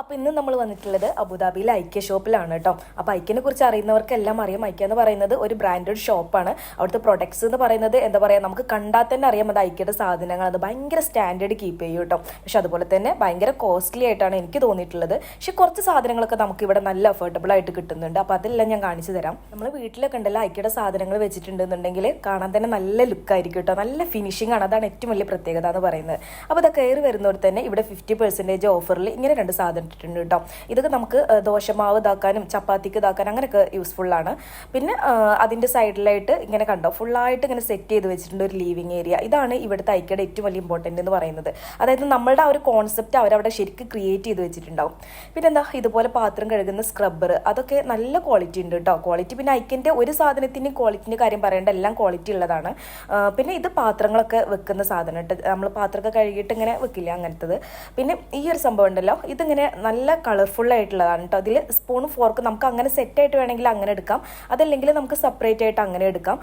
അപ്പോൾ ഇന്ന് നമ്മൾ വന്നിട്ടുള്ളത് അബുദാബിയിലെ ഐക്യ ഷോപ്പിലാണ് കേട്ടോ. അപ്പോൾ ഐക്യനെ കുറിച്ച് അറിയുന്നവർക്കെല്ലാം അറിയാം. ഐക്യ എന്ന് പറയുന്നത് ഒരു ബ്രാൻഡഡ് ഷോപ്പാണ് അവിടുത്തെ പ്രൊഡക്ട്സ് എന്ന് പറയുന്നത് എന്താ പറയുക നമുക്ക് കണ്ടാൽ തന്നെ അറിയാം അത് ഐക്യയുടെ സാധനങ്ങൾ. അത് ഭയങ്കര സ്റ്റാൻഡേർഡ് കീപ്പ് ചെയ്യും കേട്ടോ. പക്ഷെ അതുപോലെ തന്നെ ഭയങ്കര കോസ്റ്റ്ലി ആയിട്ടാണ് എനിക്ക് തോന്നിയിട്ടുള്ളത്. പക്ഷെ കുറച്ച് സാധനങ്ങളൊക്കെ നമുക്ക് ഇവിടെ നല്ല അഫോർഡബിൾ ആയിട്ട് കിട്ടുന്നുണ്ട്. അപ്പോൾ അതെല്ലാം ഞാൻ കാണിച്ചു തരാം. നമ്മൾ വീട്ടിലൊക്കെ ഉണ്ടല്ലോ ഐക്യയുടെ സാധനങ്ങൾ വെച്ചിട്ടുണ്ടെന്നുണ്ടെങ്കിൽ കാണാൻ തന്നെ നല്ല ലുക്കായിരിക്കും കേട്ടോ. നല്ല ഫിനിഷിംഗ് ആണ്. അതാണ് ഏറ്റവും വലിയ പ്രത്യേകത എന്ന് പറയുന്നത്. അപ്പോൾ അത് കയറി വരുന്നവർ തന്നെ ഇവിടെ ഫിഫ്റ്റി പെർസെന്റേജ് ഓഫറിൽ ഇങ്ങനെ രണ്ട് സാധനം ഇട്ടിട്ടുണ്ട് കേട്ടോ. ഇതൊക്കെ നമുക്ക് ദോശ ദോശമാവ് ഇതാക്കാനും ചപ്പാത്തിക്ക് ഇതാക്കാനും അങ്ങനെയൊക്കെ യൂസ്ഫുള്ളാണ് പിന്നെ അതിന്റെ സൈഡിലായിട്ട് ഇങ്ങനെ കണ്ടോ ഫുള്ളായിട്ട് ഇങ്ങനെ സെറ്റ് ചെയ്ത് വെച്ചിട്ടുണ്ട് ഒരു ലീവിങ് ഏരിയ ഇതാണ് ഇവിടുത്തെ ഐക്യയുടെ ഏറ്റവും വലിയ ഇമ്പോർട്ടന്റ് എന്ന് പറയുന്നത്. അതായത് നമ്മളുടെ ആ ഒരു കോൺസെപ്റ്റ് അവരവിടെ ശരിക്കും ക്രിയേറ്റ് ചെയ്ത് വെച്ചിട്ടുണ്ടാവും. പിന്നെ എന്താ ഇതുപോലെ പാത്രം കഴുകുന്ന സ്ക്രബ്ബർ അതൊക്കെ നല്ല ക്വാളിറ്റി ഉണ്ട് കേട്ടോ. ക്വാളിറ്റി പിന്നെ ഐക്യന്റെ ഒരു സാധനത്തിന്റെയും ക്വാളിറ്റിന്റെ കാര്യം പറയേണ്ട എല്ലാം ക്വാളിറ്റി ഉള്ളതാണ്. പിന്നെ ഇത് പാത്രങ്ങളൊക്കെ വെക്കുന്ന സാധനം നമ്മൾ പാത്രമൊക്കെ കഴുകിയിട്ട് ഇങ്ങനെ വെക്കില്ല അങ്ങനത്തത്. പിന്നെ ഈ ഒരു സംഭവം ഉണ്ടല്ലോ. ഇതിങ്ങനെ നല്ല കളർഫുൾ ആയിട്ടുള്ളതാണ് കേട്ടോ അതിൽ സ്പൂണും ഫോർക്കും നമുക്ക് അങ്ങനെ സെറ്റ് ആയിട്ട് വേണമെങ്കിൽ അങ്ങനെ എടുക്കാം. അതല്ലെങ്കിൽ നമുക്ക് സെപ്പറേറ്റ് ആയിട്ട് അങ്ങനെ എടുക്കാം.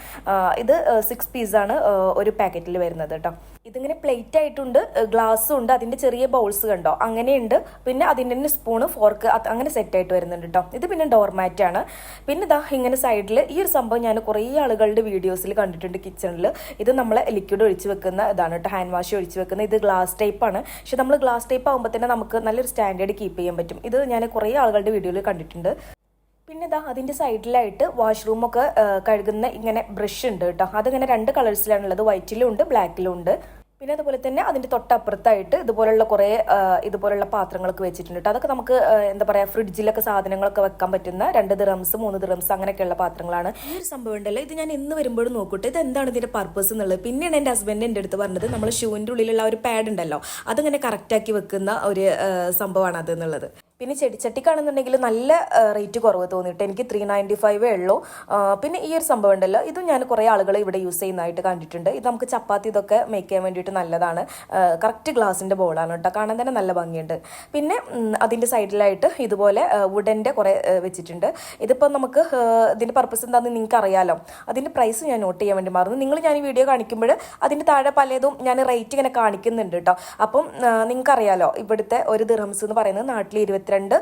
ഇത് സിക്സ് പീസാണ് ഒരു പാക്കറ്റിൽ വരുന്നത് കേട്ടോ ഇതിങ്ങനെ പ്ലേറ്റ് ആയിട്ടുണ്ട്. ഗ്ലാസ്സും ഉണ്ട്. അതിന്റെ ചെറിയ ബൗൾസ് കണ്ടോ? അങ്ങനെയുണ്ട്. പിന്നെ അതിന്റെ തന്നെ സ്പൂണ് ഫോർക്ക് അങ്ങനെ സെറ്റ് ആയിട്ട് വരുന്നുണ്ട് കേട്ടോ ഇത് പിന്നെ ഡോർമാറ്റ് ആണ്. പിന്നെ ഇതാ ഇങ്ങനെ സൈഡിൽ ഈ ഒരു സംഭവം ഞാൻ കുറേ ആളുകളുടെ വീഡിയോസിൽ കണ്ടിട്ടുണ്ട് കിച്ചണിൽ ഇത് നമ്മൾ ലിക്വിഡ് ഒഴിച്ച് വെക്കുന്ന ഇതാണ് കേട്ടോ ഹാൻഡ് വാഷ് ഒഴിച്ച് വെക്കുന്ന ഇത് ഗ്ലാസ് ടൈപ്പ് ആണ്. പക്ഷെ നമ്മൾ ഗ്ലാസ് ടൈപ്പ് ആകുമ്പോൾ തന്നെ നമുക്ക് നല്ലൊരു സ്റ്റാൻഡേർഡ് കീപ്പ് ചെയ്യാൻ പറ്റും. ഇത് ഞാൻ കുറേ ആളുകളുടെ വീഡിയോയിൽ കണ്ടിട്ടുണ്ട്. പിന്നെ ഇതാ അതിന്റെ സൈഡിലായിട്ട് വാഷ്റൂമൊക്കെ കഴുകുന്ന ഇങ്ങനെ ബ്രഷ് ഉണ്ട് കേട്ടോ അതിങ്ങനെ രണ്ട് കളേഴ്സിലാണുള്ളത് വൈറ്റിലും ഉണ്ട് ബ്ലാക്കിലും ഉണ്ട്. പിന്നെ അതുപോലെ തന്നെ അതിന്റെ തൊട്ടപ്പുറത്തായിട്ട് ഇതുപോലുള്ള കുറേ ഇതുപോലുള്ള പാത്രങ്ങളൊക്കെ വെച്ചിട്ടുണ്ട് കേട്ടോ. അതൊക്കെ നമുക്ക് എന്താ പറയുക ഫ്രിഡ്ജിലൊക്കെ സാധനങ്ങളൊക്കെ വെക്കാൻ പറ്റുന്ന രണ്ട് ദിറംസ് മൂന്ന് ദിറംസ് അങ്ങനെയൊക്കെയുള്ള പാത്രങ്ങളാണ്. ഈ ഒരു സംഭവം ഉണ്ടല്ലോ. ഇത് ഞാൻ ഇന്ന് വരുമ്പോഴും നോക്കട്ടെ. ഇത് എന്താണ് ഇതിന്റെ പർപ്പസ് എന്നുള്ളത്? പിന്നെയാണ് എന്റെ ഹസ്ബൻഡ് എന്റെ അടുത്ത് പറഞ്ഞത് നമ്മൾ ഷൂവിന്റെ ഉള്ളിലുള്ള ഒരു പാഡ് ഉണ്ടല്ലോ. അതിങ്ങനെ കറക്റ്റാക്കി വെക്കുന്ന ഒരു സംഭവമാണ് അത് എന്നുള്ളത്. പിന്നെ ചെടിച്ചട്ടിക്കാണെന്നുണ്ടെങ്കിൽ നല്ല റേറ്റ് കുറവ് തോന്നിയിട്ട് എനിക്ക് ത്രീ നയന്റി ഫൈവേ ഉള്ളൂ. പിന്നെ ഈ ഒരു സംഭവം ഉണ്ടല്ലോ. ഇതും ഞാൻ കുറേ ആളുകൾ ഇവിടെ യൂസ് ചെയ്യുന്നതായിട്ട് കണ്ടിട്ടുണ്ട്. ഇത് നമുക്ക് ചപ്പാത്തി ഇതൊക്കെ മേക്ക് ചെയ്യാൻ വേണ്ടിയിട്ട് നല്ലതാണ്. കറക്റ്റ് ഗ്ലാസിന്റെ ബോളാണ് കേട്ടോ. കാണാൻ തന്നെ നല്ല ഭംഗിയുണ്ട്. പിന്നെ അതിന്റെ സൈഡിലായിട്ട് ഇതുപോലെ വുഡന്റെ കുറേ വെച്ചിട്ടുണ്ട്. ഇതിപ്പോൾ നമുക്ക് ഇതിന്റെ പർപ്പസ് എന്താണെന്ന് നിങ്ങൾക്ക് അറിയാലോ അതിന്റെ പ്രൈസ് ഞാൻ നോട്ട് ചെയ്യാൻ വേണ്ടി മറന്നു. നിങ്ങൾ ഞാൻ ഈ വീഡിയോ കാണിക്കുമ്പോൾ അതിന്റെ താഴെ പലതും ഞാൻ റേറ്റ് ഇങ്ങനെ കാണിക്കുന്നുണ്ട് കേട്ടോ. അപ്പം നിങ്ങൾക്ക് അറിയാലോ ഇവിടുത്തെ ഒരു ദിറംസ് എന്ന് പറയുന്നത് നാട്ടിൽ ഇരുപത്തിരണ്ട്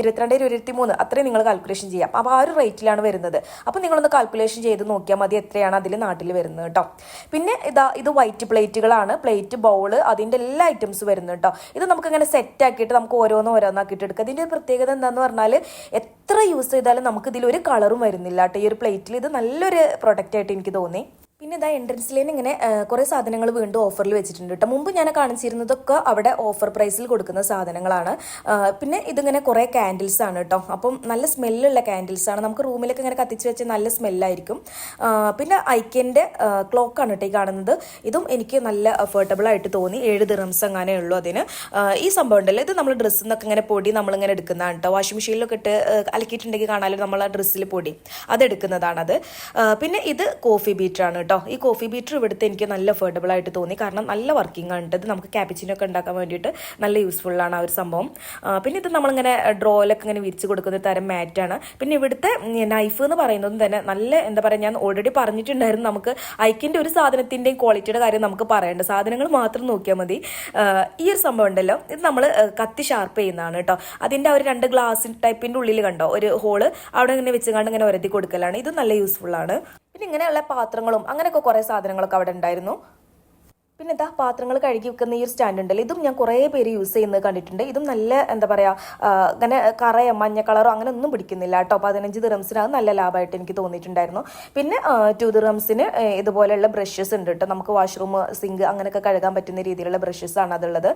ഇരുപത്തിരണ്ട് ഇരുപത്തി മൂന്ന് അത്രയും നിങ്ങൾ കാൽക്കുലേഷൻ ചെയ്യാം അപ്പോൾ ആ ഒരു റേറ്റിലാണ് വരുന്നത്. അപ്പോൾ നിങ്ങളൊന്ന് കാൽക്കുലേഷൻ ചെയ്ത് നോക്കിയാൽ മതി എത്രയാണ് അതിൽ നാട്ടിൽ വരുന്നത് കേട്ടോ പിന്നെ ഇതാ ഇത് വൈറ്റ് പ്ലേറ്റുകളാണ് പ്ലേറ്റ് ബൗൾ അതിന്റെ എല്ലാ ഐറ്റംസ് വരുന്നത് കേട്ടോ ഇത് നമുക്ക് ഇങ്ങനെ സെറ്റ് ആക്കിയിട്ട് നമുക്ക് ഓരോന്ന് ഓരോന്നാക്കിയിട്ട് എടുക്കാം. ഇതിന്റെ പ്രത്യേകത എന്താണെന്ന് പറഞ്ഞാൽ എത്ര യൂസ് ചെയ്താലും നമുക്ക് ഇതിൽ ഒരു കളറും വരുന്നില്ല കേട്ടോ ഈ ഒരു പ്ലേറ്റിൽ ഇത് നല്ലൊരു പ്രൊഡക്റ്റ് ആയിട്ട് എനിക്ക് തോന്നി. പിന്നെ ഇതാ എൻട്രൻസിലേന്ന് ഇങ്ങനെ കുറേ സാധനങ്ങൾ വീണ്ടും ഓഫറിൽ വെച്ചിട്ടുണ്ട് കേട്ടോ മുമ്പ് ഞാൻ കാണിച്ചിരുന്നതൊക്കെ അവിടെ ഓഫർ പ്രൈസിൽ കൊടുക്കുന്ന സാധനങ്ങളാണ്. പിന്നെ ഇതിങ്ങനെ കുറേ ക്യാൻഡിൽസ് ആണ് കേട്ടോ അപ്പം നല്ല സ്മെല്ലുള്ള ക്യാൻഡിൽസ് ആണ്. നമുക്ക് റൂമിലൊക്കെ ഇങ്ങനെ കത്തിച്ച് വെച്ച് നല്ല സ്മെല്ലായിരിക്കും പിന്നെ ഐക്യന്റെ ക്ലോക്കാണ് കേട്ടോ ഈ കാണുന്നത്. ഇതും എനിക്ക് നല്ല അഫോർഡബിൾ ആയിട്ട് തോന്നി. ഏഴ് ദിറംസ് അങ്ങനെ ഉള്ളൂ അതിന്. ഈ സംഭവം ഉണ്ടല്ലോ. ഇത് നമ്മൾ ഡ്രസ്സിൽ നിന്നൊക്കെ ഇങ്ങനെ പൊടി നമ്മളിങ്ങനെ എടുക്കുന്നതാണ് കേട്ടോ വാഷിംഗ് മെഷീനിലൊക്കെ ഇട്ട് അലക്കിയിട്ടുണ്ടെങ്കിൽ കാണാലും നമ്മൾ ആ ഡ്രസ്സിൽ പൊടി. അതെടുക്കുന്നതാണത്. പിന്നെ ഇത് കോഫി ബീറ്റാണ് ആണ് കേട്ടോ. ഈ കോഫി ബീറ്റർ ഇവിടുത്തെ എനിക്ക് നല്ല അഫോർഡബിൾ ആയിട്ട് തോന്നി. കാരണം നല്ല വർക്കിംഗ് ആണ്. ഇത് നമുക്ക് ക്യാപിച്ചിനൊക്കെ ഉണ്ടാക്കാൻ വേണ്ടിയിട്ട് നല്ല യൂസ്ഫുൾ ആണ് ആ ഒരു സംഭവം. പിന്നെ ഇത് നമ്മളിങ്ങനെ ഡ്രോയിലൊക്കെ ഇങ്ങനെ വിരിച്ച് കൊടുക്കുന്ന തരം മാറ്റാണ് പിന്നെ ഇവിടുത്തെ നൈഫ് എന്ന് പറയുന്നതും തന്നെ നല്ല എന്താ പറയുക ഞാൻ ഓൾറെഡി പറഞ്ഞിട്ടുണ്ടായിരുന്നു നമുക്ക് ഐക്കിന്റെ ഒരു സാധനത്തിന്റെയും ക്വാളിറ്റിയുടെ കാര്യം നമുക്ക് പറയേണ്ട. സാധനങ്ങൾ മാത്രം നോക്കിയാൽ മതി. ഈ ഒരു സംഭവം ഉണ്ടല്ലോ. ഇത് നമ്മൾ കത്തി ഷാർപ്പ് ചെയ്യുന്നതാണ് കേട്ടോ അതിന്റെ ഒരു രണ്ട് ഗ്ലാസ് ടൈപ്പിന്റെ ഉള്ളിൽ കണ്ടോ? ഒരു ഹോൾ അവിടെ ഇങ്ങനെ വെച്ചുകൊണ്ട് ഇങ്ങനെ ഒരതി കൊടുക്കലാണ്. ഇത് നല്ല യൂസ്ഫുൾ ആണ്. പിന്നെ ഇങ്ങനെയുള്ള പാത്രങ്ങളും അങ്ങനെയൊക്കെ കുറേ സാധനങ്ങളൊക്കെ അവിടെ ഉണ്ടായിരുന്നു. പിന്നെ ഇതാ പാത്രങ്ങൾ കഴുകി വെക്കുന്ന ഈ ഒരു സ്റ്റാൻഡ് ഉണ്ടല്ലോ. ഇതും ഞാൻ കുറേ പേര് യൂസ് ചെയ്യുന്നത് കണ്ടിട്ടുണ്ട്. ഇതും നല്ല എന്താ പറയുക അങ്ങനെ കറയോ മഞ്ഞ കളറോ അങ്ങനെ ഒന്നും പിടിക്കുന്നില്ല കേട്ടോ. പതിനഞ്ച് ദിറംസിന് അത് നല്ല ലാഭമായിട്ട് എനിക്ക് തോന്നിയിട്ടുണ്ടായിരുന്നു. പിന്നെ ടു ദിറംസിന് ഇതുപോലെയുള്ള ബ്രഷസ് ഉണ്ട് കേട്ടോ. നമുക്ക് വാഷ്റൂം സിങ്ക് അങ്ങനെയൊക്കെ കഴുകാൻ പറ്റുന്ന രീതിയിലുള്ള ബ്രഷസ് ആണ് അതുള്ളത്.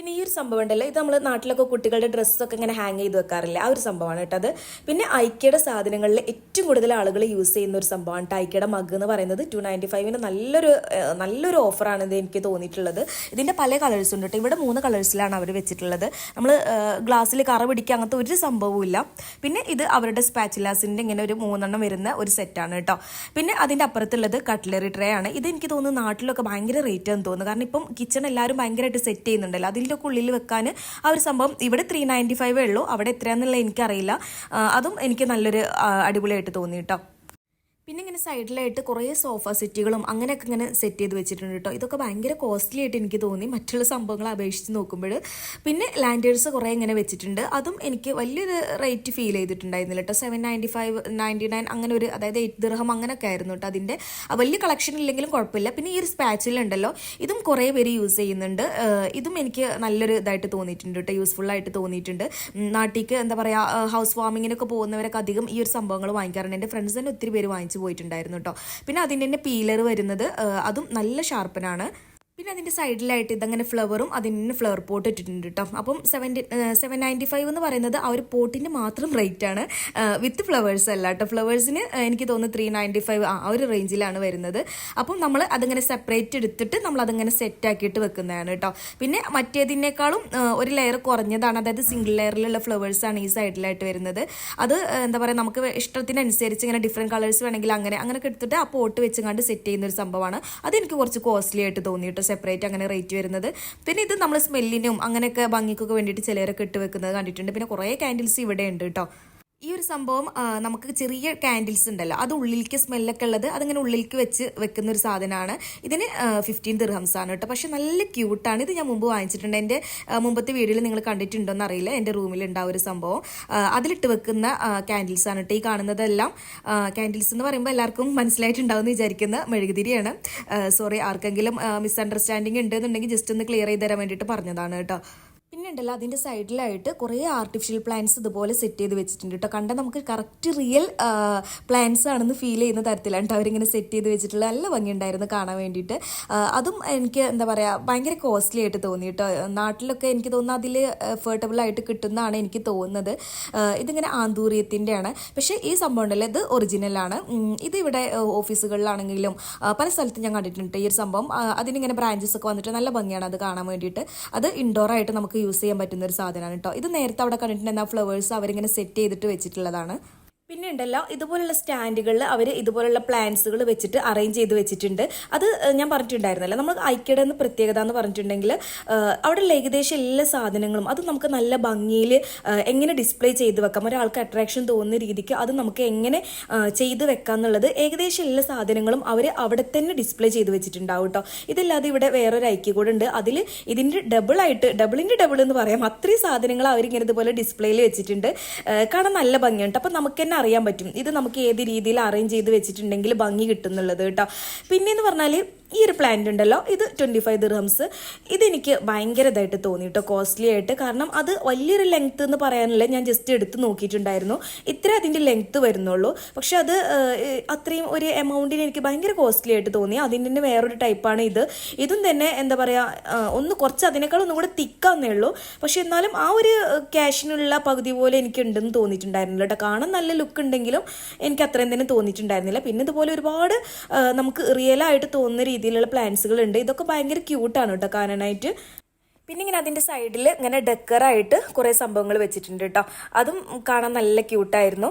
പിന്നെ ഈ ഒരു സംഭവം ഉണ്ടല്ലോ. ഇത് നമ്മൾ നാട്ടിലൊക്കെ കുട്ടികളുടെ ഡ്രസ്സൊക്കെ ഇങ്ങനെ ഹാങ് ചെയ്ത് വെക്കാറില്ല? ആ ഒരു സംഭവമാണ് കേട്ടത് പിന്നെ ഐക്കയുടെ സാധനങ്ങളിൽ ഏറ്റവും കൂടുതൽ ആളുകൾ യൂസ് ചെയ്യുന്ന ഒരു സംഭവമാണ് ട്ടോ ഐക്യയുടെ മഗ് എന്ന് പറയുന്നത്. ടു നയന്റി ഫൈവിന് നല്ലൊരു നല്ലൊരു ഓഫറാണ് ഇത് എനിക്ക് തോന്നിയിട്ടുള്ളത്. ഇതിന്റെ പല കളേഴ്സ് ഉണ്ട് കേട്ടോ ഇവിടെ മൂന്ന് കളേഴ്സിലാണ് അവർ വെച്ചിട്ടുള്ളത്. നമ്മൾ ഗ്ലാസ്സിൽ കറ പിടിക്കുക അങ്ങനത്തെ ഒരു സംഭവവും പിന്നെ ഇത് അവരുടെ സ്പാച്ചിലാസിന്റെ ഇങ്ങനെ ഒരു മൂന്നെണ്ണം വരുന്ന ഒരു സെറ്റാണ് കേട്ടോ പിന്നെ അതിന്റെ അപ്പുറത്തുള്ളത് കട്ട്ലറി ട്രേ ആണ്. ഇത് എനിക്ക് തോന്നുന്നു നാട്ടിലൊക്കെ ഭയങ്കര റേറ്റ് ആണെന്ന് തോന്നുന്നു. കാരണം ഇപ്പം കിച്ചൺ എല്ലാവരും ഭയങ്കരമായിട്ട് സെറ്റ് ചെയ്യുന്നുണ്ടല്ലോ. അതിന്റെ ഒക്കെ ഉള്ളിൽ വെക്കാൻ ആ ഒരു സംഭവം ഇവിടെ ത്രീ നയന്റി ഫൈവേ ഉള്ളൂ. അവിടെ എത്രയാണെന്നുള്ളത് എനിക്കറിയില്ല. അതും എനിക്ക് നല്ലൊരു അടിപൊളിയായിട്ട് തോന്നി കേട്ടോ. പിന്നെ ഇങ്ങനെ സൈഡിലായിട്ട് കുറേ സോഫ സെറ്റുകളും അങ്ങനെയൊക്കെ ഇങ്ങനെ സെറ്റ് ചെയ്ത് വെച്ചിട്ടുണ്ട് കേട്ടോ. ഇതൊക്കെ ഭയങ്കര കോസ്റ്റ്ലി ആയിട്ട് എനിക്ക് തോന്നി. മറ്റുള്ള സംഭവങ്ങളെ അപേക്ഷിച്ച് നോക്കുമ്പോൾ പിന്നെ ലാൻഡേഴ്സ് കുറേ ഇങ്ങനെ വെച്ചിട്ടുണ്ട്. അതും എനിക്ക് വലിയൊരു റേറ്റ് ഫീൽ ചെയ്തിട്ടുണ്ടായിരുന്നില്ല കേട്ടോ. Seven ninety five ninety nine അങ്ങനെ ഒരു അതായത് എയ്റ്റ് ദിർഹം അങ്ങനെയൊക്കെ ആയിരുന്നു കേട്ടോ അതിന്റെ. വലിയ കളക്ഷൻ ഇല്ലെങ്കിലും കുഴപ്പമില്ല. പിന്നെ ഈ ഒരു സ്പാച്ചിൽ ഉണ്ടല്ലോ ഇതും കുറേ പേര് യൂസ് ചെയ്യുന്നുണ്ട്. ഇതും എനിക്ക് നല്ലൊരു ഇതായിട്ട് തോന്നിയിട്ടുണ്ട് കേട്ടോ. യൂസ്ഫുൾ ആയിട്ട് തോന്നിയിട്ടുണ്ട്. നാട്ടിലേക്ക് എന്താ പറയുക ഹൗസ് വാമിങ്ങിനൊക്കെ പോകുന്നവരൊക്കെ അധികം ഈ ഒരു സംഭവങ്ങൾ വാങ്ങിക്കാറുണ്ട്. എന്റെ ഫ്രണ്ട്സ് തന്നെ ഒത്തിരി പേര് വാങ്ങിച്ചു പോയിട്ടുണ്ടായിരുന്നു കേട്ടോ പിന്നെ അതിന്റെ തന്നെ പീലർ വരുന്നത് അതും നല്ല ഷാർപ്പനാണ് പിന്നെ അതിന്റെ സൈഡിലായിട്ട് ഇതങ്ങനെ ഫ്ലവറും അതിന് ഫ്ലവർ പോട്ട് ഇട്ടിട്ടുണ്ട് കേട്ടോ അപ്പം സെവന്റി സെവൻ നയന്റി ഫൈവ് എന്ന് പറയുന്നത് ആ ഒരു പോട്ടിന്റെ മാത്രം റേറ്റ് ആണ് വിത്ത് ഫ്ലവേഴ്സ് അല്ല കേട്ടോ ഫ്ലവേഴ്സിന് എനിക്ക് തോന്നുന്നു ത്രീ നയന്റി ഫൈവ് ആ ഒരു റേഞ്ചിലാണ് വരുന്നത്. അപ്പം നമ്മൾ അതിങ്ങനെ സെപ്പറേറ്റ് എടുത്തിട്ട് നമ്മൾ അതിങ്ങനെ സെറ്റ് ആക്കിയിട്ട് വെക്കുന്നതാണ് കേട്ടോ പിന്നെ മറ്റേതിനേക്കാളും ഒരു ലെയർ കുറഞ്ഞതാണ് അതായത് സിംഗിൾ ലെയറിലുള്ള ഫ്ലവേഴ്സാണ് ഈ സൈഡിലായിട്ട് വരുന്നത്. അത് എന്താ പറയുക നമുക്ക് ഇഷ്ടത്തിനനുസരിച്ച് ഇങ്ങനെ ഡിഫറെന്റ് കളേഴ്സ് വേണമെങ്കിൽ അങ്ങനെ അങ്ങനെയൊക്കെ എടുത്തിട്ട് ആ പോട്ട് വെച്ചുകൊണ്ട് സെറ്റ് ചെയ്യുന്ന ഒരു സംഭവമാണ്. അത് എനിക്ക് കുറച്ച് കോസ്റ്റ്ലി ആയിട്ട് തോന്നി സെപ്പറേറ്റ് അങ്ങനെ റേറ്റ് വരുന്നത്. പിന്നെ ഇത് നമ്മൾ സ്മെല്ലിനും അങ്ങനെയൊക്കെ ഭംഗിക്കൊക്കെ വേണ്ടിയിട്ട് ചിലരൊക്കെ ഇട്ട് വെക്കുന്നത് കണ്ടിട്ടുണ്ട്. പിന്നെ കുറേ ക്യാൻഡിൽസ് ഇവിടെ ഉണ്ട് കേട്ടോ ഈ ഒരു സംഭവം നമുക്ക് ചെറിയ കാൻഡിൽസ് ഉണ്ടല്ലോ അത് ഉള്ളിലേക്ക് സ്മെല്ലൊക്കെ ഉള്ളത് അതിങ്ങനെ ഉള്ളിലേക്ക് വെച്ച് വെക്കുന്ന ഒരു സാധനമാണ് ഇതിന് ഫിഫ്റ്റീൻ ദിർഹംസ് ആണ് കേട്ടോ. പക്ഷെ നല്ല ക്യൂട്ടാണ് ഇത് ഞാൻ മുമ്പ് വാങ്ങിച്ചിട്ടുണ്ട്. എന്റെ മുമ്പത്തെ വീഡിയോയിൽ നിങ്ങൾ കണ്ടിട്ടുണ്ടോയെന്ന് അറിയില്ല. എന്റെ റൂമിൽ ഉണ്ടാവും ഒരു സംഭവം. അതിലിട്ട് വെക്കുന്ന കാൻഡിൽസ് ആണ് കേട്ടോ ഈ കാണുന്നതെല്ലാം. കാൻഡിൽസ് എന്ന് പറയുമ്പോൾ എല്ലാവർക്കും മനസ്സിലായിട്ടുണ്ടാവും എന്ന് വിചാരിക്കുന്ന മെഴുകുതിരിയാണ്. സോറി ആർക്കെങ്കിലും മിസ് അണ്ടർസ്റ്റാൻഡിങ് ഉണ്ടെന്നുണ്ടെങ്കിൽ ജസ്റ്റ് ഒന്ന് ക്ലിയർ ചെയ്ത് തരാൻ വേണ്ടിയിട്ട് പറഞ്ഞതാണ് കേട്ടോ. പിന്നെ ഉണ്ടല്ലോ അതിന്റെ സൈഡിലായിട്ട് കുറേ ആർട്ടിഫിഷ്യൽ പ്ലാന്റ്സ് ഇതുപോലെ സെറ്റ് ചെയ്ത് വെച്ചിട്ടുണ്ട് കേട്ടോ കണ്ടാൽ നമുക്ക് കറക്റ്റ് റിയൽ പ്ലാന്റ്സ് ആണെന്ന് ഫീൽ ചെയ്യുന്ന തരത്തിലാണ് കേട്ടോ അവരിങ്ങനെ സെറ്റ് ചെയ്ത് വെച്ചിട്ടുള്ള നല്ല ഭംഗിയുണ്ടായിരുന്നു കാണാൻ വേണ്ടിയിട്ട്. അതും എനിക്ക് എന്താ പറയുക ഭയങ്കര കോസ്റ്റ്ലി ആയിട്ട് തോന്നി കേട്ടോ നാട്ടിലൊക്കെ എനിക്ക് തോന്നുന്നു അതിൽ എഫേർട്ടബിൾ ആയിട്ട് കിട്ടുന്നതാണ് എനിക്ക് തോന്നുന്നത്. ഇതിങ്ങനെ ആന്തൂറിയത്തിന്റെയാണ് പക്ഷേ ഈ സംഭവം ഉണ്ടല്ലോ ഇത് ഒറിജിനലാണ് ഇത് ഇവിടെ ഓഫീസുകളിലാണെങ്കിലും പല സ്ഥലത്തും ഞാൻ കണ്ടിട്ടുണ്ട് ഈ ഒരു സംഭവം. അതിനിങ്ങനെ ബ്രാഞ്ചസ് ഒക്കെ വന്നിട്ട് നല്ല ഭംഗിയാണ് അത് കാണാൻ വേണ്ടിയിട്ട്. അത് ഇൻഡോറായിട്ട് നമുക്ക് യൂസ് ചെയ്യാൻ പറ്റുന്ന ഒരു സാധനമാണ് കേട്ടോ ഇത് നേരത്തെ അവിടെ കണ്ടിട്ടുണ്ടായിരുന്ന ഫ്ലവേഴ്സ് അവരിങ്ങനെ സെറ്റ് ചെയ്തിട്ട് വെച്ചിട്ടുള്ളതാണ്. പിന്നെ ഉണ്ടല്ലോ ഇതുപോലുള്ള സ്റ്റാൻഡുകളിൽ അവർ ഇതുപോലുള്ള പ്ലാന്റ്സുകൾ വെച്ചിട്ട് അറേഞ്ച് ചെയ്ത് വെച്ചിട്ടുണ്ട്. അത് ഞാൻ പറഞ്ഞിട്ടുണ്ടായിരുന്നല്ലോ നമ്മൾ ഐക്യയുടെ എന്ന് പ്രത്യേകത എന്ന് പറഞ്ഞിട്ടുണ്ടെങ്കിൽ അവിടെ ഏകദേശം എല്ലാ സാധനങ്ങളും അത് നമുക്ക് നല്ല ഭംഗിയിൽ എങ്ങനെ ഡിസ്പ്ലേ ചെയ്ത് വെക്കാം ഒരാൾക്ക് അട്രാക്ഷൻ തോന്നുന്ന രീതിക്ക് അത് നമുക്ക് എങ്ങനെ ചെയ്ത് വെക്കാം എന്നുള്ളത് ഏകദേശം എല്ലാ സാധനങ്ങളും അവർ അവിടെ തന്നെ ഡിസ്പ്ലേ ചെയ്ത് വെച്ചിട്ടുണ്ടാവും കേട്ടോ ഇതല്ലാതെ ഇവിടെ വേറൊരു ഐക്യ കൂടെ ഉണ്ട്. അതിൽ ഇതിന്റെ ഡബിളായിട്ട് ഡബിളിന്റെ ഡബിൾ എന്ന് പറയാം അത്രയും സാധനങ്ങൾ അവരിങ്ങനെ ഇതുപോലെ ഡിസ്പ്ലേയിൽ വെച്ചിട്ടുണ്ട്. കാണാൻ നല്ല ഭംഗിയുണ്ട്. അപ്പം നമുക്ക് തന്നെ അറിയാൻ പറ്റും. ഇത് നമുക്ക് ഏത് രീതിയിൽ അറേഞ്ച് ചെയ്ത് വെച്ചിട്ടുണ്ടെങ്കിൽ ഭംഗി കിട്ടുന്നുള്ളത് കേട്ടോ. പിന്നെയെന്ന് പറഞ്ഞാൽ ഈ ഒരു പ്ലാന്റ് ഉണ്ടല്ലോ ഇത് ട്വന്റി ഫൈവ് ദിർഹംസ് ഇതെനിക്ക് ഭയങ്കരതായിട്ട് തോന്നി കേട്ടോ കോസ്റ്റ്ലി ആയിട്ട്. കാരണം അത് വലിയൊരു ലെങ്ത് എന്ന് പറയാനില്ല ഞാൻ ജസ്റ്റ് എടുത്ത് നോക്കിയിട്ടുണ്ടായിരുന്നു. ഇത്ര അതിന്റെ ലെങ്ത് വരുന്നുള്ളൂ. പക്ഷെ അത് അത്രയും ഒരു എമൗണ്ടിന് എനിക്ക് ഭയങ്കര കോസ്റ്റ്ലി ആയിട്ട് തോന്നി. അതിന്റെ തന്നെ വേറൊരു ടൈപ്പാണ് ഇത്. ഇതും തന്നെ എന്താ പറയുക ഒന്ന് കുറച്ച് അതിനേക്കാൾ ഒന്നും കൂടെ തിക്കാന്നേ ഉള്ളൂ. പക്ഷെ എന്നാലും ആ ഒരു ക്യാഷിനുള്ള പകുതി പോലെ എനിക്ക് ഉണ്ടെന്ന് തോന്നിയിട്ടുണ്ടായിരുന്നില്ല കേട്ടോ. കാണാൻ നല്ല ലുക്ക് ഉണ്ടെങ്കിലും എനിക്ക് അത്രയും തന്നെ തോന്നിയിട്ടുണ്ടായിരുന്നില്ല. പിന്നെ ഇതുപോലെ ഒരുപാട് നമുക്ക് റിയലായിട്ട് തോന്നുന്ന രീതിയിലുള്ള പ്ലാന്റ്സുകൾ ഉണ്ട് ഇതൊക്കെ ഭയങ്കര ക്യൂട്ടാണ് കേട്ടോ കാണാനായിട്ട്. പിന്നെ ഇങ്ങനെ അതിന്റെ സൈഡിൽ ഇങ്ങനെ ഡെക്കറായിട്ട് കുറേ സംഭവങ്ങൾ വെച്ചിട്ടുണ്ട് കേട്ടോ. അതും കാണാൻ നല്ല ക്യൂട്ടായിരുന്നു.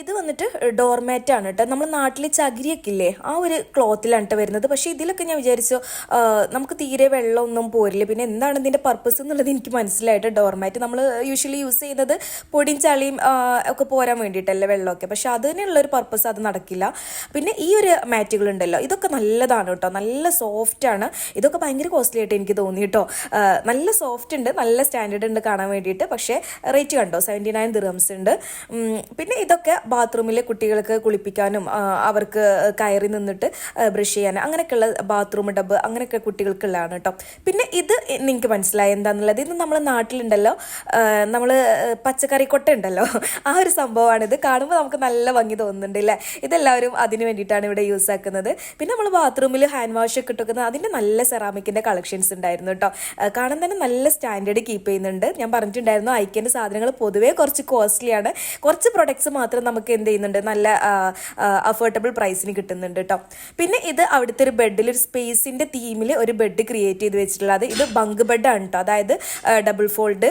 ഇത് വന്നിട്ട് ഡോർമാറ്റ് ആണ് കേട്ടോ നമ്മൾ നാട്ടിൽ ചകിരിയൊക്കെ ഇല്ലേ ആ ഒരു ക്ലോത്തിലാണ് കേട്ടോ വരുന്നത്. പക്ഷേ ഇതിലൊക്കെ ഞാൻ വിചാരിച്ചു നമുക്ക് തീരെ വെള്ളമൊന്നും പോരില്ല. പിന്നെ എന്താണ് ഇതിന്റെ പർപ്പസ് എന്നുള്ളത് എനിക്ക് മനസ്സിലായിട്ട് ഡോർമാറ്റ് നമ്മൾ യൂഷ്വലി യൂസ് ചെയ്യുന്നത് പൊടിയും ചളിയും ഒക്കെ പോരാൻ വേണ്ടിയിട്ടല്ലേ വെള്ളമൊക്കെ. പക്ഷേ അതിനുള്ള ഒരു പർപ്പസ് അത് നടക്കില്ല. പിന്നെ ഈ ഒരു മാറ്റുകൾ ഉണ്ടല്ലോ ഇതൊക്കെ നല്ലതാണ് കേട്ടോ നല്ല സോഫ്റ്റ് ആണ്. ഇതൊക്കെ ഭയങ്കര കോസ്റ്റ്ലി ആയിട്ട് എനിക്ക് തോന്നി കേട്ടോ നല്ല സോഫ്റ്റ് ഉണ്ട് നല്ല സ്റ്റാൻഡേർഡ് ഉണ്ട് കാണാൻ വേണ്ടിയിട്ട്. പക്ഷേ റേറ്റ് കണ്ടോ? സെവന്റി നയൻ ദിറംസ് ഉണ്ട് പിന്നെ ഇതൊക്കെ ബാത്റൂമിൽ കുട്ടികൾക്ക് കുളിപ്പിക്കാനും അവർക്ക് കയറി നിന്നിട്ട് ബ്രഷ് ചെയ്യാനും അങ്ങനെയൊക്കെയുള്ള ബാത്റൂം ഡബ്ബ് അങ്ങനെയൊക്കെ കുട്ടികൾക്കുള്ളതാണ് കേട്ടോ പിന്നെ ഇത് നിങ്ങൾക്ക് മനസ്സിലായി എന്താണെന്നുള്ളത് ഇത് നമ്മൾ നാട്ടിലുണ്ടല്ലോ നമ്മൾ പച്ചക്കറി കൊട്ട ഉണ്ടല്ലോ ആ ഒരു സംഭവമാണ് ഇത്. കാണുമ്പോൾ നമുക്ക് നല്ല ഭംഗി തോന്നുന്നുണ്ട് അല്ലേ ഇതെല്ലാവരും അതിന് വേണ്ടിയിട്ടാണ് ഇവിടെ യൂസ് ആക്കുന്നത്. പിന്നെ നമ്മൾ ബാത്റൂമിൽ ഹാൻഡ് വാഷ് ഒക്കെ ഇട്ടുക്കുന്നത് അതിന്റെ നല്ല സെറാമിക്കിന്റെ കളക്ഷൻസ് ഉണ്ടായിരുന്നു കേട്ടോ കാണാൻ തന്നെ നല്ല സ്റ്റാൻഡേർഡ് കീപ്പ് ചെയ്യുന്നുണ്ട്. ഞാൻ പറഞ്ഞിട്ടുണ്ടായിരുന്നു ഐക്യന്റെ സാധനങ്ങൾ പൊതുവേ കുറച്ച് കോസ്റ്റ്ലിയാണ്. കുറച്ച് പ്രൊഡക്ട്സ് മാത്രം എന്ത് ചെയ്യുന്നുണ്ട്? നല്ല അഫോർഡബിൾ പ്രൈസിന് കിട്ടുന്നുണ്ട് കേട്ടോ പിന്നെ ഇത് അവിടുത്തെ ഒരു ബെഡിൽ ഒരു സ്പേസിന്റെ തീമിൽ ഒരു ബെഡ് ക്രിയേറ്റ് ചെയ്ത് വെച്ചിട്ടുള്ളത്. ഇത് ബങ്ക് ബെഡാണ് കേട്ടോ അതായത് ഡബിൾ ഫോൾഡ്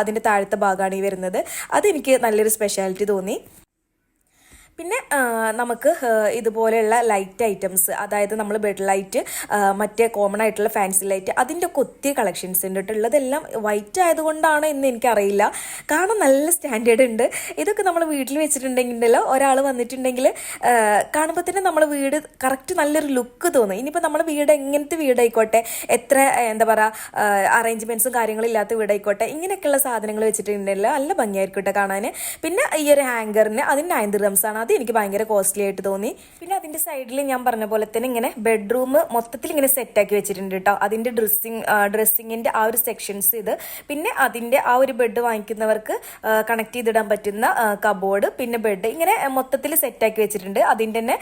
അതിന്റെ താഴത്തെ ഭാഗമാണ് ഈ വരുന്നത്. അതെനിക്ക് നല്ലൊരു സ്പെഷ്യാലിറ്റി തോന്നി. പിന്നെ നമുക്ക് ഇതുപോലെയുള്ള ലൈറ്റ് ഐറ്റംസ് അതായത് നമ്മൾ ബെഡ് ലൈറ്റ് മറ്റേ കോമൺ ആയിട്ടുള്ള ഫാൻസി ലൈറ്റ് അതിന്റെ ഒക്കെ ഒത്തിരി കളക്ഷൻസ് ഉണ്ട് കേട്ടോ. ഉള്ളതെല്ലാം വൈറ്റ് ആയതുകൊണ്ടാണ് എന്ന് എനിക്കറിയില്ല. കാണാൻ നല്ല സ്റ്റാൻഡേർഡ് ഉണ്ട്. ഇതൊക്കെ നമ്മൾ വീട്ടിൽ വെച്ചിട്ടുണ്ടെങ്കിലോ ഒരാൾ വന്നിട്ടുണ്ടെങ്കിൽ കാണുമ്പോൾ തന്നെ നമ്മൾ വീട് കറക്റ്റ് നല്ലൊരു ലുക്ക് തോന്നും. ഇനിയിപ്പോൾ നമ്മൾ വീട് എങ്ങനത്തെ വീടായിക്കോട്ടെ എത്ര എന്താ പറയുക അറേഞ്ച്മെന്റ്സും കാര്യങ്ങളും ഇല്ലാത്ത വീടായിക്കോട്ടെ ഇങ്ങനെയൊക്കെയുള്ള സാധനങ്ങൾ വെച്ചിട്ടുണ്ടെങ്കിൽ നല്ല ഭംഗിയായിരിക്കും കേട്ടോ കാണാൻ പിന്നെ ഈ ഒരു ഹാങ്കറിന് അതിന് നയൻ ദിറംസ് ആണ്. അത് എനിക്ക് ഭയങ്കര കോസ്റ്റ്ലി ആയിട്ട് തോന്നി. പിന്നെ അതിന്റെ സൈഡിൽ ഞാൻ പറഞ്ഞ പോലെ തന്നെ ഇങ്ങനെ ബെഡ്റൂം മൊത്തത്തിൽ ഇങ്ങനെ സെറ്റ് ആക്കി വെച്ചിട്ടുണ്ട് കേട്ടോ അതിന്റെ ഡ്രസ്സിംഗ് ഡ്രസ്സിങ്ങിന്റെ ആ ഒരു സെക്ഷൻസ് ഇത്. പിന്നെ അതിന്റെ ആ ഒരു ബെഡ് വാങ്ങിക്കുന്നവർക്ക് കണക്ട് ചെയ്തിടാൻ പറ്റുന്ന കബോർഡ് പിന്നെ ബെഡ് ഇങ്ങനെ മൊത്തത്തിൽ സെറ്റ് ആക്കി വെച്ചിട്ടുണ്ട്. അതിന്റെ തന്നെ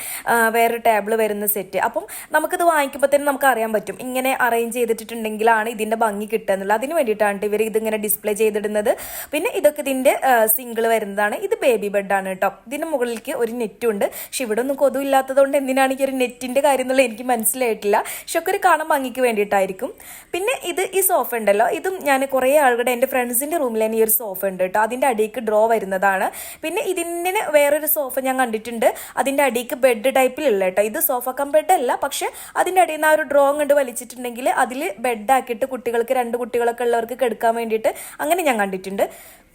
വേറെ വേറൊരു ടേബിൾ വരുന്ന സെറ്റ് അപ്പം നമുക്കിത് വാങ്ങിക്കുമ്പോൾ തന്നെ നമുക്ക് അറിയാൻ പറ്റും. ഇങ്ങനെ അറേഞ്ച് ചെയ്തിട്ടുണ്ടെങ്കിലാണ് ഇതിന്റെ ഭംഗി കിട്ടുക എന്നുള്ളത്. അതിന് വേണ്ടിയിട്ടാണ് ഇവർ ഇതിങ്ങനെ ഡിസ്പ്ലേ ചെയ്തിടുന്നത്. പിന്നെ ഇതൊക്കെ ഇതിന്റെ സിംഗിൾ വരുന്നതാണ്. ഇത് ബേബി ബെഡാണ് കേട്ടോ ഇതിന് മുകളിലേക്ക് ഒരു നെറ്റും ഉണ്ട് പക്ഷെ ഇവിടെ ഒന്നും കൊതു ഇല്ലാത്തതുകൊണ്ട് എന്തിനാണ് ഈ ഒരു നെറ്റിന്റെ കാര്യം എന്നുള്ളത് എനിക്ക് മനസ്സിലായിട്ടില്ല. പക്ഷെ ഒക്കെ ഒരു കാണാൻ ഭംഗിക്ക് വേണ്ടിയിട്ടായിരിക്കും. പിന്നെ ഇത് ഈ സോഫ ഉണ്ടല്ലോ. ഇതും ഞാൻ കുറേ ആളുകളുടെ എന്റെ ഫ്രണ്ട്സിന്റെ റൂമിൽ തന്നെ ഈ ഒരു സോഫ ഉണ്ട് കേട്ടോ. അതിന്റെ അടിയിലേക്ക് ഡ്രോ വരുന്നതാണ്. പിന്നെ ഇതിന് വേറൊരു സോഫ ഞാൻ കണ്ടിട്ടുണ്ട്. അതിന്റെ അടിയിലേക്ക് ബെഡ് ടൈപ്പിലുള്ള കേട്ടോ. ഇത് സോഫ കം ബെഡ് അല്ല. പക്ഷെ അതിന്റെ അടിയിൽ നിന്ന് ആ ഒരു ഡ്രോ കണ്ട് വലിച്ചിട്ടുണ്ടെങ്കിൽ അതിൽ ബെഡാക്കിയിട്ട് കുട്ടികൾക്ക് രണ്ട് കുട്ടികളൊക്കെ ഉള്ളവർക്ക് കെടുക്കാൻ വേണ്ടിയിട്ട് അങ്ങനെ ഞാൻ കണ്ടിട്ടുണ്ട്.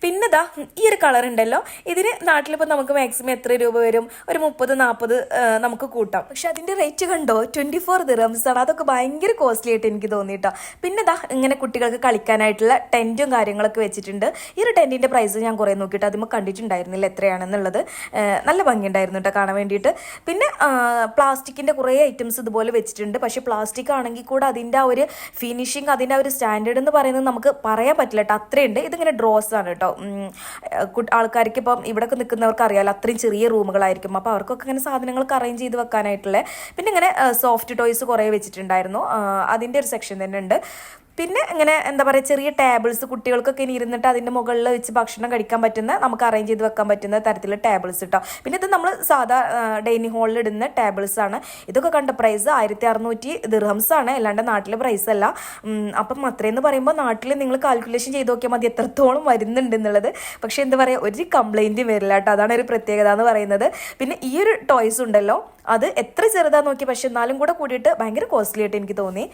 പിന്നെ ദാ ഈ ഒരു കളർ ഉണ്ടല്ലോ. ഇതിന് നാട്ടിലിപ്പോൾ നമുക്ക് മാക്സിമം എത്ര രൂപ വരും? ഒരു മുപ്പത് നാൽപ്പത് നമുക്ക് കൂട്ടാം. പക്ഷെ അതിന്റെ റേറ്റ് കണ്ടോ? ട്വന്റി ഫോർ ദിറംസ് ആണ്. അതൊക്കെ ഭയങ്കര കോസ്റ്റ്ലി ആയിട്ട് എനിക്ക് തോന്നിയിട്ടോ. പിന്നെ ദാ ഇങ്ങനെ കുട്ടികൾക്ക് കളിക്കാനായിട്ടുള്ള ടെന്റും കാര്യങ്ങളൊക്കെ വെച്ചിട്ടുണ്ട്. ഈ ഒരു ടെന്റിന്റെ പ്രൈസ് ഞാൻ കുറേ നോക്കിയിട്ട് അതിന് കണ്ടിട്ടുണ്ടായിരുന്നില്ല എത്രയാണെന്നുള്ളത്. നല്ല ഭംഗിയുണ്ടായിരുന്നു കേട്ടോ കാണാൻ വേണ്ടിയിട്ട്. പിന്നെ പ്ലാസ്റ്റിക്കിന്റെ കുറേ ഐറ്റംസ് ഇതുപോലെ വെച്ചിട്ടുണ്ട്. പക്ഷേ പ്ലാസ്റ്റിക് ആണെങ്കിൽ കൂടെ അതിന്റെ ആ ഒരു ഫിനിഷിങ് അതിന്റെ ആ ഒരു സ്റ്റാൻഡേർഡ് എന്ന് പറയുന്നത് നമുക്ക് പറയാൻ പറ്റില്ല കേട്ടോ അത്രയുണ്ട്. ഇതിങ്ങനെ ഡ്രോസ് ആണ് കുട്ട്- ആൾക്കാർക്ക് ഇപ്പം ഇവിടെയൊക്കെ നിൽക്കുന്നവർക്ക് അറിയാലോ അത്രയും ചെറിയ റൂമുകളായിരിക്കും. അപ്പോൾ അവർക്കൊക്കെ ഇങ്ങനെ സാധനങ്ങളൊക്കെ അറേഞ്ച് ചെയ്ത് വെക്കാനായിട്ടുള്ള പിന്നെ ഇങ്ങനെ സോഫ്റ്റ് ടോയ്സ് കുറേ വെച്ചിട്ടുണ്ടായിരുന്നു. അതിന്റെ ഒരു സെക്ഷൻ തന്നെ ഉണ്ട്. പിന്നെ ഇങ്ങനെ എന്താ പറയുക ചെറിയ ടേബിൾസ് കുട്ടികൾക്കൊക്കെ ഇനി ഇരുന്നിട്ട് അതിന്റെ മുകളിൽ വെച്ച് ഭക്ഷണം കഴിക്കാൻ പറ്റുന്ന നമുക്ക് അറേഞ്ച് ചെയ്ത് വെക്കാൻ പറ്റുന്ന തരത്തിലുള്ള ടേബിൾസ് കേട്ടോ പിന്നെ ഇത് നമ്മൾ സാധാ ഡൈനിങ് ഹാളിൽ ഇടുന്ന ടേബിൾസ് ആണ്. ഇതൊക്കെ കണ്ട പ്രൈസ് ആയിരത്തി അറുന്നൂറ്റി ദിർഹംസ് ആണ്. അല്ലാണ്ട് നാട്ടിലെ പ്രൈസ് അല്ല. അപ്പം അത്രയെന്ന് പറയുമ്പോൾ നാട്ടിൽ നിങ്ങൾ കാൽക്കുലേഷൻ ചെയ്ത് നോക്കിയാൽ മതി എത്രത്തോളം വരുന്നുണ്ട് എന്നുള്ളത്. പക്ഷേ എന്താ പറയുക ഒരു കംപ്ലൈന്റും വരില്ല കേട്ടോ. അതാണ് ഒരു പ്രത്യേകത എന്ന് പറയുന്നത്. പിന്നെ ഈ ഒരു ടോയ്സ് ഉണ്ടല്ലോ അത് എത്ര ചെറുതാണെന്ന് നോക്കി പക്ഷെ എന്നാലും കൂടെ കൂടിയിട്ട് ഭയങ്കര കോസ്റ്റ്ലി ആയിട്ട് എനിക്ക് തോന്നി.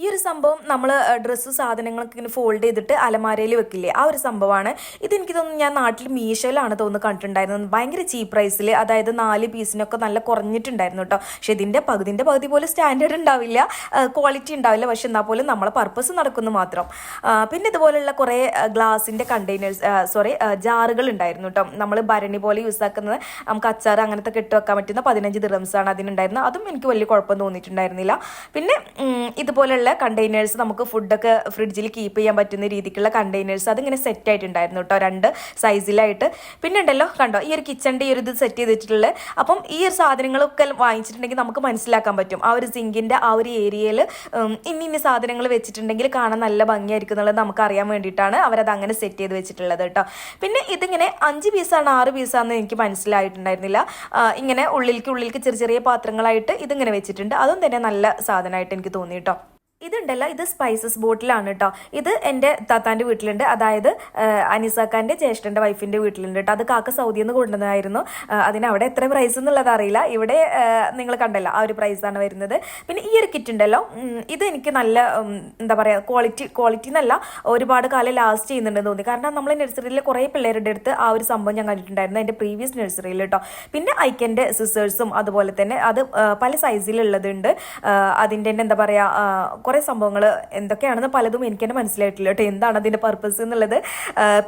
ഈ ഒരു സംഭവം നമ്മൾ ഡ്രസ്സ് സാധനങ്ങളൊക്കെ ഇങ്ങനെ ഫോൾഡ് ചെയ്തിട്ട് അലമാരയിൽ വെക്കില്ലേ? ആ ഒരു സംഭവമാണ്. ഇത് എനിക്ക് തോന്നുന്നു ഞാൻ നാട്ടിൽ മീഷോയിലാണ് തോന്നുന്നു കണ്ടിട്ടുണ്ടായിരുന്നത്. ഭയങ്കര ചീപ്പ് പ്രൈസിൽ അതായത് നാല് പീസിനൊക്കെ നല്ല കുറഞ്ഞിട്ടുണ്ടായിരുന്നു കേട്ടോ. പക്ഷെ ഇതിന്റെ പകുതിന്റെ പകുതി പോലും സ്റ്റാൻഡേർഡ് ഉണ്ടാവില്ല. ക്വാളിറ്റി ഉണ്ടാവില്ല. പക്ഷെ എന്നാൽ പോലും നമ്മളെ പർപ്പസ് നടക്കുന്നു മാത്രം. പിന്നെ ഇതുപോലുള്ള കുറേ ഗ്ലാസിന്റെ കണ്ടെയ്നേഴ്സ് സോറി ജാറുകൾ ഉണ്ടായിരുന്നു കേട്ടോ. നമ്മൾ ഭരണി പോലെ യൂസ് ആക്കുന്നത് നമുക്ക് അച്ചാർ അങ്ങനത്തെ കെട്ട് വെക്കാൻ പറ്റുന്ന പതിനഞ്ച് ദിറംസാണ് അതിനുണ്ടായിരുന്നത്. അതും എനിക്ക് വലിയ കുഴപ്പം തോന്നിയിട്ടുണ്ടായിരുന്നില്ല. പിന്നെ ഉം, ഇതുപോലുള്ള കണ്ടെയ്നേഴ്സ് നമുക്ക് ഫുഡൊക്കെ ഫ്രിഡ്ജിൽ കീപ്പ് ചെയ്യാൻ പറ്റുന്ന രീതിക്കുള്ള കണ്ടെയ്നേഴ്സ് അതിങ്ങനെ സെറ്റ് ആയിട്ടുണ്ടായിരുന്നു കേട്ടോ രണ്ട് സൈസിലായിട്ട് പിന്നെ ഉണ്ടല്ലോ കണ്ടോ ഈ ഒരു കിച്ചണിന്റെ ഈ ഒരു ഇത് സെറ്റ് ചെയ്തിട്ടുള്ളത്. അപ്പം ഈ ഒരു സാധനങ്ങളൊക്കെ വാങ്ങിച്ചിട്ടുണ്ടെങ്കിൽ നമുക്ക് മനസ്സിലാക്കാൻ പറ്റും. ആ ഒരു സിങ്കിന്റെ ആ ഒരു ഏരിയയിൽ ഇന്ന ഇന്ന സാധനങ്ങൾ വെച്ചിട്ടുണ്ടെങ്കിൽ കാണാൻ നല്ല ഭംഗിയായിരിക്കും എന്നുള്ളത് നമുക്ക് അറിയാൻ വേണ്ടിയിട്ടാണ് അവരത് അങ്ങനെ സെറ്റ് ചെയ്ത് വെച്ചിട്ടുള്ളത് കേട്ടോ പിന്നെ ഇതിങ്ങനെ അഞ്ച് പീസാണ് ആറ് പീസാണെന്ന് എനിക്ക് മനസ്സിലായിട്ടുണ്ടായിരുന്നില്ല. ഇങ്ങനെ ഉള്ളിലേക്ക് ഉള്ളിലേക്ക് ചെറിയ ചെറിയ പാത്രങ്ങളായിട്ട് ഇതിങ്ങനെ വെച്ചിട്ടുണ്ട്. അതും തന്നെ നല്ല സാധനമായിട്ട് എനിക്ക് തോന്നി കേട്ടോ ഇതുണ്ടല്ലോ ഇത് സ്പൈസസ് ബോട്ടിലാണ് കേട്ടോ ഇത് എന്റെ താത്താന്റെ വീട്ടിലുണ്ട്. അതായത് അനിസാക്കാന്റെ ജ്യേഷ്ഠന്റെ വൈഫിന്റെ വീട്ടിലുണ്ട് കേട്ടോ അത് കാക്ക സൗദിയിൽ നിന്ന് കൊണ്ടുവന്നതായിരുന്നു. അതിന് അവിടെ എത്ര പ്രൈസ് എന്നുള്ളത് അറിയില്ല. ഇവിടെ നിങ്ങൾ കണ്ടല്ലോ ആ ഒരു പ്രൈസാണ് വരുന്നത്. പിന്നെ ഈ ഒരു കിറ്റ് ഉണ്ടല്ലോ ഇത് എനിക്ക് നല്ല എന്താ പറയുക ക്വാളിറ്റി ക്വാളിറ്റി എന്നല്ല ഒരുപാട് കാലം ലാസ്റ്റ് ചെയ്യുന്നുണ്ടെന്ന് തോന്നി. കാരണം നമ്മൾ നഴ്സറിയിൽ കുറേ പിള്ളേരുടെ അടുത്ത് ആ ഒരു സംഭവം ഞാൻ കണ്ടിട്ടുണ്ടായിരുന്നു എന്റെ പ്രീവിയസ് നഴ്സറിയിൽ കേട്ടോ പിന്നെ ഐക്കന്റെ സിസേഴ്സും അതുപോലെ തന്നെ അത് പല സൈസിലുള്ളതുണ്ട് അതിന്റെ എന്താ പറയുക കുറേ സംഭവങ്ങൾ എന്തൊക്കെയാണെന്ന് പലതും എനിക്ക് തന്നെ മനസ്സിലായിട്ടില്ല കേട്ടോ. എന്താണ് അതിന്റെ പർപ്പസ് എന്നുള്ളത്?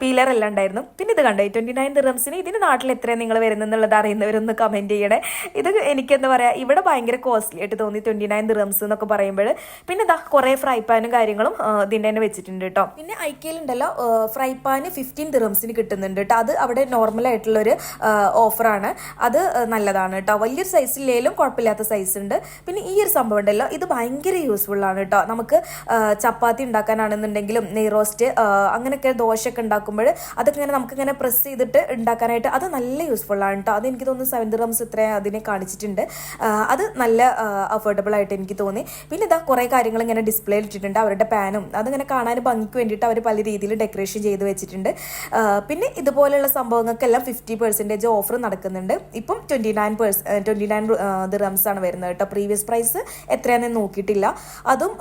പീലർ എല്ലാം ഉണ്ടായിരുന്നു. പിന്നെ ഇത് കണ്ടോ ട്വന്റി നയൻ ദിറംസിന് ഇതിന് നാട്ടിൽ എത്രയാണ് നിങ്ങൾ വരുന്നത് എന്നുള്ളത് അറിയുന്നവരൊന്ന് കമന്റ് ചെയ്യണേ. ഇത് എനിക്ക് എന്താ പറയുക ഇവിടെ ഭയങ്കര കോസ്റ്റ്ലി ആയിട്ട് തോന്നി ട്വന്റി നയൻ ദിറംസ് എന്നൊക്കെ പറയുമ്പോൾ പിന്നെ ഇതാ കുറേ ഫ്രൈ പാനും കാര്യങ്ങളും ഇതിന്റെ തന്നെ വെച്ചിട്ടുണ്ട് കേട്ടോ. പിന്നെ ഐക്കയിലുണ്ടല്ലോ ഫ്രൈ പാന് ഫിഫ്റ്റീൻ ദിറംസിന് കിട്ടുന്നുണ്ട് കേട്ടോ. അത് അവിടെ നോർമൽ ആയിട്ടുള്ളൊരു ഓഫറാണ് അത് നല്ലതാണ് കേട്ടോ. വലിയൊരു സൈസിലേലും കുഴപ്പമില്ലാത്ത സൈസ് ഉണ്ട്. പിന്നെ ഈ ഒരു സംഭവം ഉണ്ടല്ലോ ഇത് ഭയങ്കര യൂസ്ഫുൾ ആണ് കേട്ടോ. നമുക്ക് ചപ്പാത്തി ഉണ്ടാക്കാനാണെന്നുണ്ടെങ്കിലും നെയ് റോസ്റ്റ് അങ്ങനെയൊക്കെ ദോശയൊക്കെ ഉണ്ടാക്കുമ്പോൾ അതൊക്കെ ഇങ്ങനെ നമുക്ക് ഇങ്ങനെ പ്രസ് ചെയ്തിട്ട് ഉണ്ടാക്കാനായിട്ട് അത് നല്ല യൂസ്ഫുൾ ആണ് കേട്ടോ. അത് എനിക്ക് തോന്നുന്നു സെവൻ റംസ് ഇത്ര അതിനെ കാണിച്ചിട്ടുണ്ട്. അത് നല്ല അഫോർഡബിൾ ആയിട്ട് എനിക്ക് തോന്നി. പിന്നെ ഇതാ കുറേ കാര്യങ്ങൾ ഇങ്ങനെ ഡിസ്പ്ലേ ഇട്ടിട്ടുണ്ട്. അവരുടെ പാനും അതിങ്ങനെ കാണാൻ ഭംഗിക്ക് വേണ്ടിയിട്ട് അവർ പല രീതിയിൽ ഡെക്കറേഷൻ ചെയ്ത് വെച്ചിട്ടുണ്ട്. പിന്നെ ഇതുപോലെയുള്ള സംഭവങ്ങൾക്കെല്ലാം ഫിഫ്റ്റി പെർസെന്റേജ് ഓഫർ നടക്കുന്നുണ്ട്. ഇപ്പം twenty nine purse twenty nine rums ആണ് വരുന്നത് കേട്ടോ. പ്രീവിയസ് പ്രൈസ് എത്രയാണെന്ന് നോക്കിയിട്ടില്ല. അതും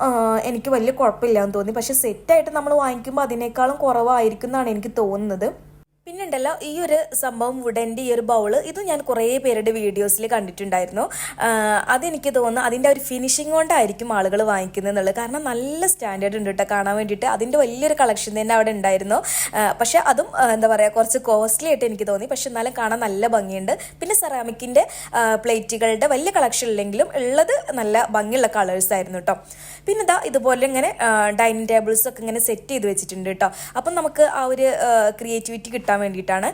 എനിക്ക് വലിയ കുഴപ്പമില്ല എന്ന് തോന്നി. പക്ഷെ സെറ്റായിട്ട് നമ്മൾ വാങ്ങിക്കുമ്പോൾ അതിനേക്കാളും കുറവായിരിക്കും എന്നാണ് എനിക്ക് തോന്നുന്നത്. പിന്നെ ഉണ്ടല്ലോ ഈ ഒരു സംഭവം വുഡന്റെ ഈ ഒരു ബൗൾ ഇത് ഞാൻ കുറേ പേരുടെ വീഡിയോസിൽ കണ്ടിട്ടുണ്ടായിരുന്നു. അതെനിക്ക് തോന്നുന്നു അതിന്റെ ഒരു ഫിനിഷിംഗ് കൊണ്ടായിരിക്കും ആളുകൾ വാങ്ങിക്കുന്നത് എന്നുള്ളത്. കാരണം നല്ല സ്റ്റാൻഡേർഡ് ഉണ്ട് കേട്ടോ കാണാൻ വേണ്ടിയിട്ട്. അതിന്റെ വലിയൊരു കളക്ഷൻ തന്നെ അവിടെ ഉണ്ടായിരുന്നു. പക്ഷേ അതും എന്താ പറയുക കുറച്ച് കോസ്റ്റ്ലി ആയിട്ട് എനിക്ക് തോന്നി. പക്ഷെ എന്നാലും കാണാൻ നല്ല ഭംഗിയുണ്ട്. പിന്നെ സെറാമിക്കിന്റെ പ്ലേറ്റുകളുടെ വലിയ കളക്ഷൻ ഇല്ലെങ്കിലും ഉള്ളത് നല്ല ഭംഗിയുള്ള കളേഴ്സ് ആയിരുന്നു കേട്ടോ പിന്നെ ഇതാ ഇതുപോലെ ഇങ്ങനെ ഡൈനിങ് ടേബിൾസൊക്കെ ഇങ്ങനെ സെറ്റ് ചെയ്ത് വെച്ചിട്ടുണ്ട് കേട്ടോ അപ്പം നമുക്ക് ആ ഒരു ക്രിയേറ്റിവിറ്റി കിട്ടാൻ വേണ്ടിയിട്ടാണ്.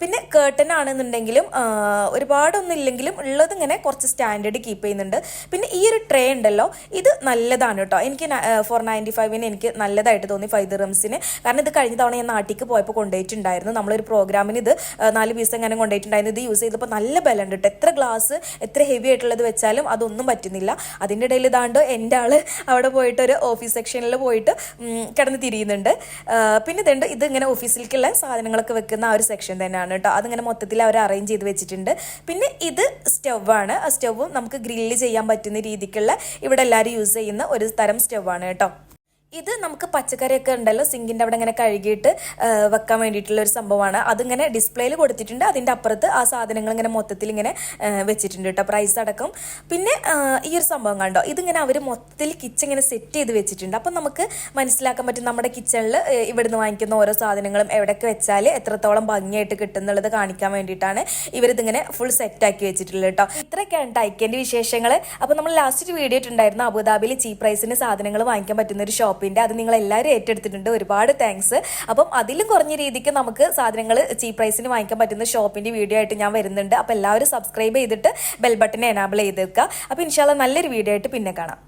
പിന്നെ കേട്ടൻ ആണെന്നുണ്ടെങ്കിലും ഒരുപാടൊന്നും ഇല്ലെങ്കിലും ഉള്ളത് ഇങ്ങനെ കുറച്ച് സ്റ്റാൻഡേർഡ് കീപ്പ് ചെയ്യുന്നുണ്ട്. പിന്നെ ഈ ഒരു ട്രേ ഉണ്ടല്ലോ ഇത് നല്ലതാണ് കേട്ടോ. എനിക്ക് ഫോർ നയന്റി ഫൈവിന് എനിക്ക് നല്ലതായിട്ട് തോന്നി ഫൈവ് ദിറംസിന് കാരണം ഇത് കഴിഞ്ഞ തവണ ഞാൻ നാട്ടിക്ക് പോയപ്പോൾ കൊണ്ടുപോയിട്ടുണ്ടായിരുന്നു. നമ്മളൊരു പ്രോഗ്രാമിന് ഇത് നാല് പീസ് എങ്ങനെ കൊണ്ടുപോയിട്ടുണ്ടായിരുന്നു. ഇത് യൂസ് ചെയ്തപ്പോൾ നല്ല ബലമുണ്ട് കേട്ടോ. എത്ര ഗ്ലാസ് എത്ര ഹെവി ആയിട്ടുള്ളത് വെച്ചാലും അതൊന്നും പറ്റുന്നില്ല. അതിന്റെ ഇടയിൽ ഇതാണ്ട് എന്റെ ആൾ അവിടെ പോയിട്ട് ഒരു ഓഫീസ് സെക്ഷനിൽ പോയിട്ട് കിടന്ന് തിരിയുന്നുണ്ട്. പിന്നെ ഇതുണ്ട് ഇത് ഇങ്ങനെ ഓഫീസിലേക്കുള്ള സാധനങ്ങളൊക്കെ വെക്കുന്ന ആ ഒരു സെക്ഷൻ തന്നെയാണ് കേട്ടോ. അതിങ്ങനെ മൊത്തത്തിൽ അവർ അറേഞ്ച് ചെയ്ത് വെച്ചിട്ടുണ്ട്. പിന്നെ ഇത് സ്റ്റൗവാണ് ആ സ്റ്റൗവും നമുക്ക് ഗ്രില്ല് ചെയ്യാൻ പറ്റുന്ന രീതിക്കുള്ള ഇവിടെ എല്ലാവരും യൂസ് ചെയ്യുന്ന ഒരു തരം സ്റ്റൗവാണ് കേട്ടോ. ഇത് നമുക്ക് പച്ചക്കറിയൊക്കെ ഉണ്ടല്ലോ സിങ്കിന്റെ അവിടെ ഇങ്ങനെ കഴുകിയിട്ട് വെക്കാൻ വേണ്ടിയിട്ടുള്ള ഒരു സംഭവമാണ്. അതിങ്ങനെ ഡിസ്പ്ലേയിൽ കൊടുത്തിട്ടുണ്ട്. അതിന്റെ അപ്പുറത്ത് ആ സാധനങ്ങൾ ഇങ്ങനെ മൊത്തത്തിൽ ഇങ്ങനെ വെച്ചിട്ടുണ്ട് കേട്ടോ പ്രൈസ് അടക്കം. പിന്നെ ഈ ഒരു സംഭവം കണ്ടോ? ഇതിങ്ങനെ അവർ മൊത്തത്തിൽ കിച്ചൺ ഇങ്ങനെ സെറ്റ് ചെയ്ത് വെച്ചിട്ടുണ്ട്. അപ്പം നമുക്ക് മനസ്സിലാക്കാൻ പറ്റും നമ്മുടെ കിച്ചണിൽ ഇവിടുന്ന് വാങ്ങിക്കുന്ന ഓരോ സാധനങ്ങളും എവിടെയൊക്കെ വെച്ചാൽ എത്രത്തോളം ഭംഗിയായിട്ട് കിട്ടുന്നുള്ളത് കാണിക്കാൻ വേണ്ടിയിട്ടാണ് ഇവരിതിങ്ങനെ ഫുൾ സെറ്റാക്കി വെച്ചിട്ടുള്ളത് കേട്ടോ. ഇത്രയൊക്കെയാണ് ടൈക്കേന്റെ വിശേഷങ്ങൾ അപ്പോൾ നമ്മൾ ലാസ്റ്റ് വീഡിയോ ഇട്ടുണ്ടായിരുന്നു അബുദാബിയിൽ ചീപ്പ് പ്രൈസിന് സാധനങ്ങൾ വാങ്ങിക്കാൻ പറ്റുന്ന ഒരു ഷോപ്പിന്റെ അത് നിങ്ങൾ എല്ലാവരും ഏറ്റെടുത്തിട്ടുണ്ട്. ഒരുപാട് താങ്ക്സ് അപ്പം അതിലും കുറഞ്ഞ രീതിക്ക് നമുക്ക് സാധനങ്ങൾ ചീപ്പ് പ്രൈസിന് വാങ്ങിക്കാൻ പറ്റുന്ന ഷോപ്പിന്റെ വീഡിയോ ആയിട്ട് ഞാൻ വരുന്നുണ്ട്. അപ്പോൾ എല്ലാവരും സബ്സ്ക്രൈബ് ചെയ്തിട്ട് ബെൽ ബട്ടൺ എനാബിൾ ചെയ്ത് വെക്കുക അപ്പോൾ ഇൻഷാല്ല നല്ലൊരു വീഡിയോ ആയിട്ട് പിന്നെ കാണാം.